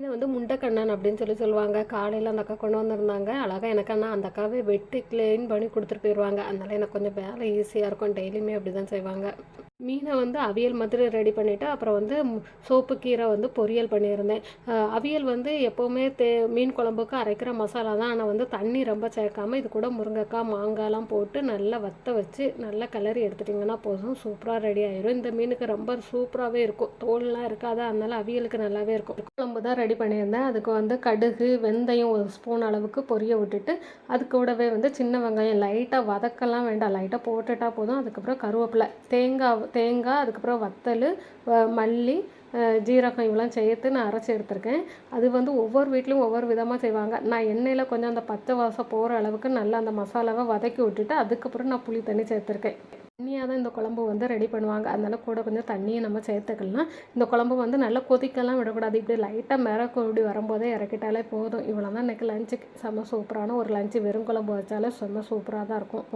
இதை வந்து முண்டைக்கண்ணன் அப்படின்னு சொல்லி சொல்லுவாங்க. காலையில் அந்த அக்கா கொண்டு வந்திருந்தாங்க. அழகாக எனக்கு அண்ணா அந்த அக்காவே வெட்டி க்ளீன் பண்ணி கொடுத்துட்டு போயிடுவாங்க அதனால எனக்கு கொஞ்சம் வேலை ஈஸியாக இருக்கும். டெய்லியுமே அப்படி தான் செய்வாங்க. மீனை வந்து அவியல் மாதிரி ரெடி பண்ணிவிட்டு அப்புறம் வந்து சோப்பு கீரை வந்து பொரியல் பண்ணியிருந்தேன். அவியல் வந்து எப்போவுமே தே மீன் குழம்புக்கு அரைக்கிற மசாலா தான். ஆனால் வந்து தண்ணி ரொம்ப சேர்க்காமல் இது கூட முருங்கைக்காய் மாங்காய்லாம் போட்டு நல்லா வத்த வச்சு நல்லா கிளறி எடுத்துட்டிங்கன்னா போதும். சூப்பராக ரெடி ஆயிரும். இந்த மீனுக்கு ரொம்ப சூப்பராகவே இருக்கும். தோல்லாம் இருக்காது? அதனால அவியலுக்கு நல்லாவே இருக்கும். குழம்பு தான் ரெடி பண்ணியிருந்தேன். அதுக்கு வந்து கடுகு வெந்தயம் ஒரு ஸ்பூன் அளவுக்கு பொரிய விட்டுட்டு அது கூடவே வந்து சின்ன வெங்காயம் லைட்டாக வதக்கலாம் வேண்டாம். லைட்டாக போட்டுட்டா போதும். அதுக்கப்புறம் கருவேப்பிலை தேங்காய் தேங்காய் அதுக்கப்புறம் வத்தல் மல்லி ஜீரகம் இவ்வளோ சேர்த்து நான் அரைச்சி எடுத்திருக்கேன். அது வந்து ஒவ்வொரு வீட்லேயும் ஒவ்வொரு விதமாக செய்வாங்க. நான் எண்ணெயில் கொஞ்சம் அந்த பச்சை வாசம் போகிற அளவுக்கு நல்லா அந்த மசாலாவை வதக்கி விட்டுட்டு அதுக்கப்புறம் நான் புளி தண்ணி சேர்த்துருக்கேன். தண்ணியாக தான் இந்த குழம்பு வந்து ரெடி பண்ணுவாங்க. அதனால கூட கொஞ்சம் தண்ணியை நம்ம சேர்த்துக்கலாம். இந்த குழம்பு வந்து நல்லா கொதிக்கலாம் விடக்கூடாது. இப்படி லைட்டாக மிரக்கூடி வரும்போதே இறக்கிட்டாலே போதும். இவ்வளோ தான் இன்றைக்கி லஞ்சுக்கு செம்ம சூப்பரான ஒரு லஞ்சு வெறும் குழம்பு வச்சாலே செம்ம சூப்பராக தான் இருக்கும்.